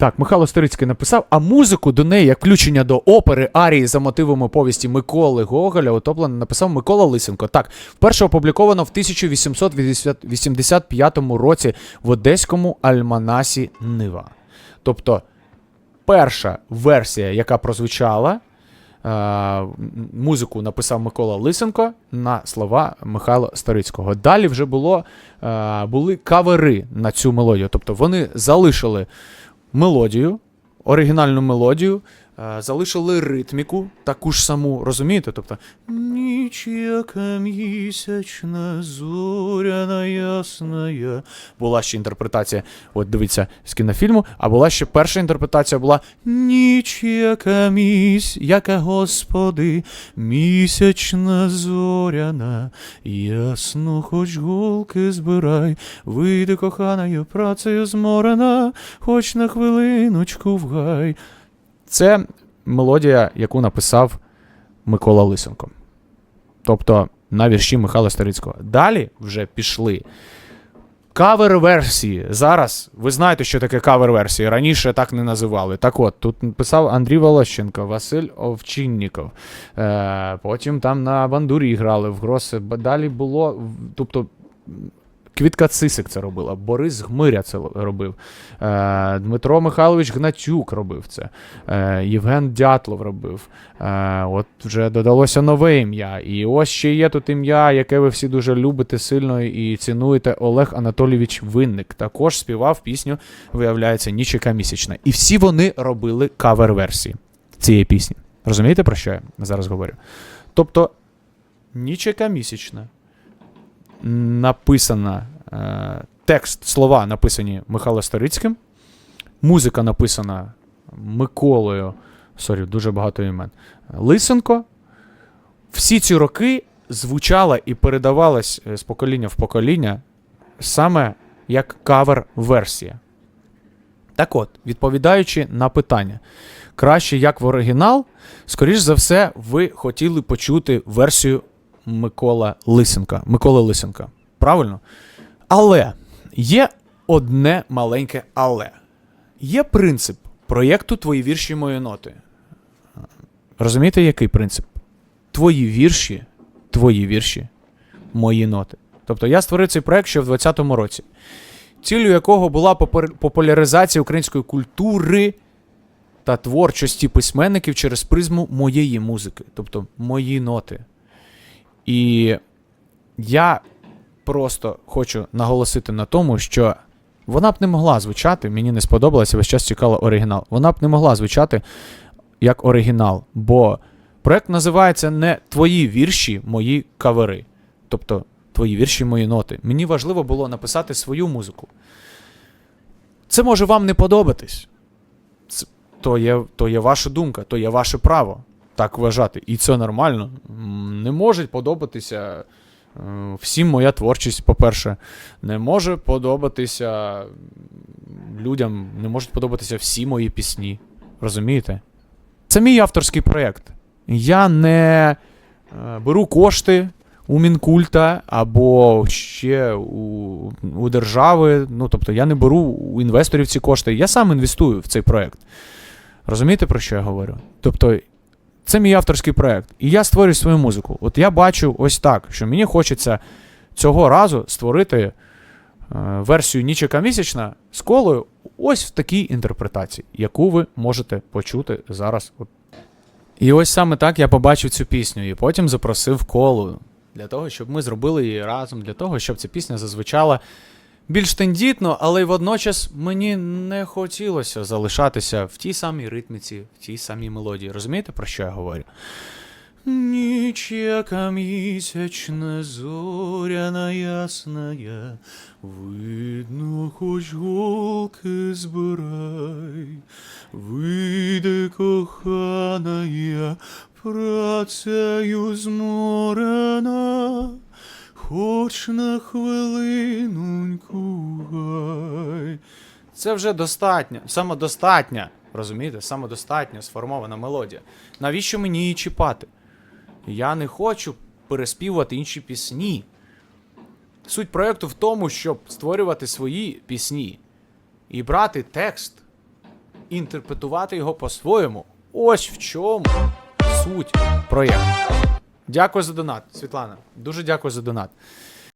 Так, Михайло Старицький написав, а музику до неї, як включення до опери арії за мотивами повісті Миколи Гоголя, отоплено написав Микола Лисенко. Так, вперше опубліковано в 1885 році в Одеському альманасі Нива. Тобто, перша версія, яка прозвучала, е, музику написав Микола Лисенко на слова Михайла Старицького. Далі вже було, е, були кавери на цю мелодію. Тобто вони залишили мелодію, оригінальну мелодію, залишили ритміку, таку ж саму, розумієте? Тобто ніч яка місячна, зоряна ясна. Була ще інтерпретація, от дивіться, з кінофільму, а була ще перша інтерпретація була Ніч яка місь, яка Господи, місячна зоряна, ясно, хоч гулки збирай, вийди коханою працею зморена, хоч на хвилиночку в гай. Це мелодія, яку написав Микола Лисенко. Тобто на вірші Михайла Старицького. Далі вже пішли. Кавер-версії. Зараз ви знаєте, що таке кавер-версії. Раніше так не називали. Так от, тут писав Андрій Волощенко, Василь Овчинніков. Е, потім там на бандурі грали в гроси. Далі було. Тобто. Квітка Цисик це робила, Борис Гмиря це робив, е, Дмитро Михайлович Гнатюк робив це, е, Євген Дятлов робив. Е, от вже додалося нове ім'я. І ось ще є тут ім'я, яке ви всі дуже любите сильно і цінуєте. Олег Анатолійович Винник. Також співав пісню, виявляється, Ніч яка місячна. І всі вони робили кавер-версії цієї пісні. Розумієте, про що я зараз говорю? Тобто, Ніч яка місячна написана е, текст, слова написані Михайло Старицьким, музика написана Миколою. Сорі, дуже багато імен. Лисенко. Всі ці роки звучала і передавалась е, з покоління в покоління саме як кавер-версія. Так от, відповідаючи на питання, краще як в оригінал, скоріш за все, ви хотіли почути версію Микола Лисенка. Миколи Лисенка. Правильно? Але є одне маленьке але. Є принцип проєкту Твої вірші мої ноти. Розумієте, який принцип? Твої вірші, твої вірші, мої ноти. Тобто я створив цей проєкт ще в 2020 році, ціллю якого була популяризація української культури та творчості письменників через призму моєї музики, тобто мої ноти. І я просто хочу наголосити на тому, що вона б не могла звучати, мені не сподобалося, весь час чекала оригінал. Вона б не могла звучати як оригінал, бо проект називається не Твої вірші, мої кавери. Тобто твої вірші, мої ноти. Мені важливо було написати свою музику. Це може вам не подобатись. То, є, то є ваша думка, то є ваше право так вважати. І це нормально. Не може подобатися е, всім моя творчість, по-перше. Не може подобатися людям, не можуть подобатися всі мої пісні. Розумієте? Це мій авторський проєкт. Я не е, беру кошти у Мінкульта або ще у, у держави. Ну, тобто я не беру у інвесторів ці кошти. Я сам інвестую в цей проєкт. Розумієте, про що я говорю? Тобто, це мій авторський проєкт. І я створюю свою музику. От я бачу ось так, що мені хочеться цього разу створити е, версію Нічика місячна з колою ось в такій інтерпретації, яку ви можете почути зараз. І ось саме так я побачив цю пісню, і потім запросив колу для того, щоб ми зробили її разом, для того, щоб ця пісня зазвучала більш тендітно, але й водночас мені не хотілося залишатися в тій самій ритміці, в тій самій мелодії. Розумієте, про що я говорю? Ніч яка місячна, зоряна ясная, видно, хоч голки збирай, вийди коханая, працею зморена, хоч на хвилиноньку гай. Це вже достатньо, самодостатня, розумієте, самодостатньо сформована мелодія. Навіщо мені її чіпати? Я не хочу переспівувати інші пісні. Суть проєкту в тому, щоб створювати свої пісні і брати текст інтерпретувати його по-своєму. Ось в чому суть проєкту. Дякую за донат, Світлана. Дуже дякую за донат.